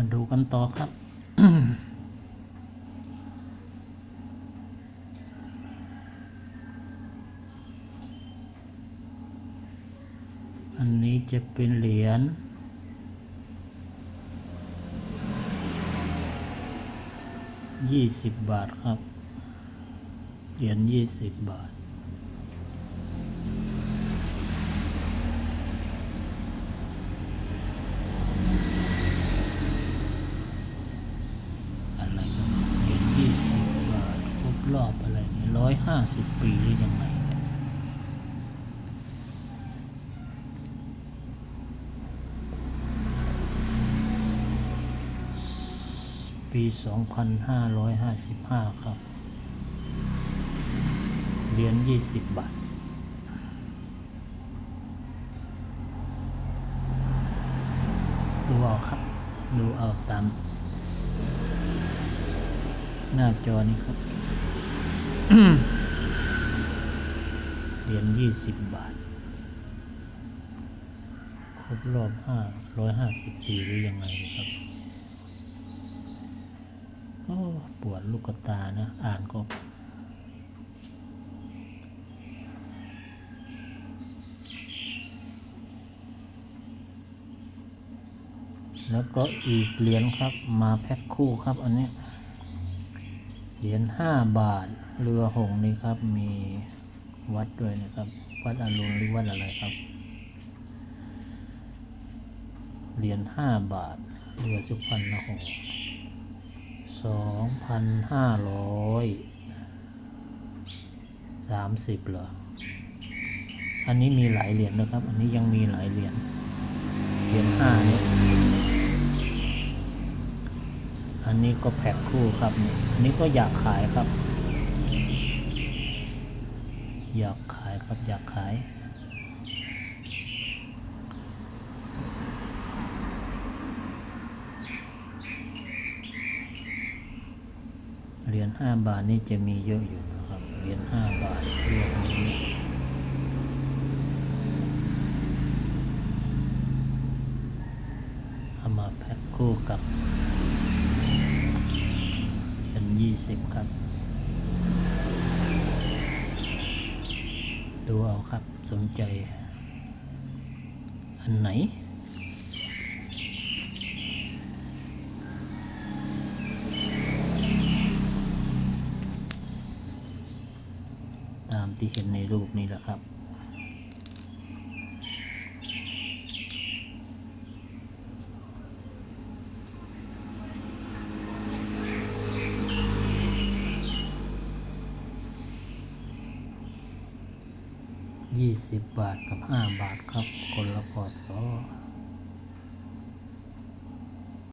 มาดูกันต่อครับอันนี้จะเป็นเหรียญยี่สิบบาทครับ เหรียญยี่สิบบาท อะไรกันเหรียญยี่สิบบาท ค รอบอะไรเนี่ยร้อยห้าสิบปีหรือยังไงเนี่ยปีสองพันห้าร้อยห้าสิบห้าครับ เหรียญยี่สิบบาทดูเอาครับ ดูเอาตามหน้าจอนี้ครับ เหรียญยี่สิบบาท ครบรอบห้าร้อยห้าสิบปีหรือยังไงครับ โอ้ปวดลูกตานะ อ่านก็แล้วก็อีกเหรียญครับมาแพ็คคู่ครับอันนี้ เหรียญห้าบาท เรือหงส์นี่ครับมีวัดด้วยนะครับ วัดอรุณหรือวัดอะไรครับ เหรียญห้าบาท เรือสุพรรณหงส์สองพันห้าร้อยสามสิบเหรอ อันนี้มีหลายเหรียญนะครับ อันนี้ยังมีหลายเหรียญ เหรียญห้าเนี่ยอันนี้ก็แพ็คคู่ครับนี่อันนี้ก็อยากขายครับ อยากขายครับอยากขายเหรียญห้าบาทนี่จะมีเยอะอยู่นะครับเหรียญห้าบาทเรียกนี้เอามาแพ็คคู่กับเหรียญยี่สิบครับ ดูเอาครับสนใจ อันไหน ตามที่เห็นในรูปนี้แหละครับ ยี่สิบบาทกับห้าบาทครับ คนละพอสอ